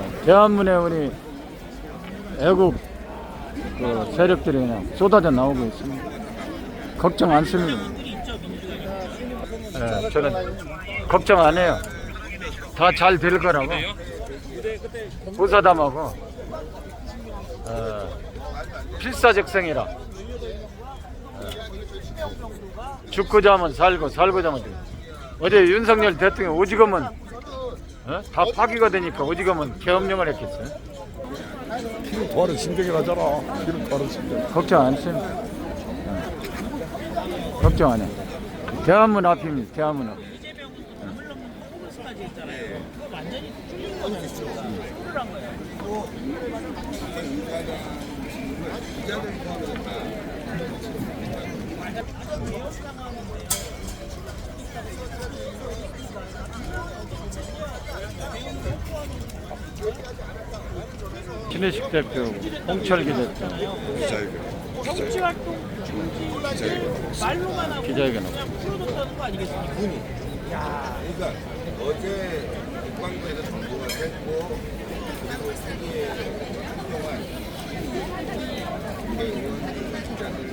어, 대한민의 우리 애국 그 세력들이 그냥 쏟아져 나오고 있습니다. 걱정 않습니다. 예, 저는 걱정 안 해요. 다 잘 될 거라고. 부사담하고 어, 필사적성이라. 어, 죽고 자면 살고 살고 자면 죽고. 어제 윤석열 대통령 오직으면 어? 다 파기가 되니까 오직으면 계엄령을 했겠어요. 피를 토하는 심정이 나잖아. 피를 토하는 심정. 걱정 안 했습니다. 어. 걱정 안 해. 대한문 앞입니다. 대한문 앞. 신혜식 대표, 홍철기 대표. 기자회견. 정치 활동 중지 말로만 하고 기자회견 그냥 풀어줬다는 거 아니겠습니까? 군이. 야, 그러니까 어제 국방부에서 정부가 했고 그리고 세계 한동안 국내 의원들이 주자들이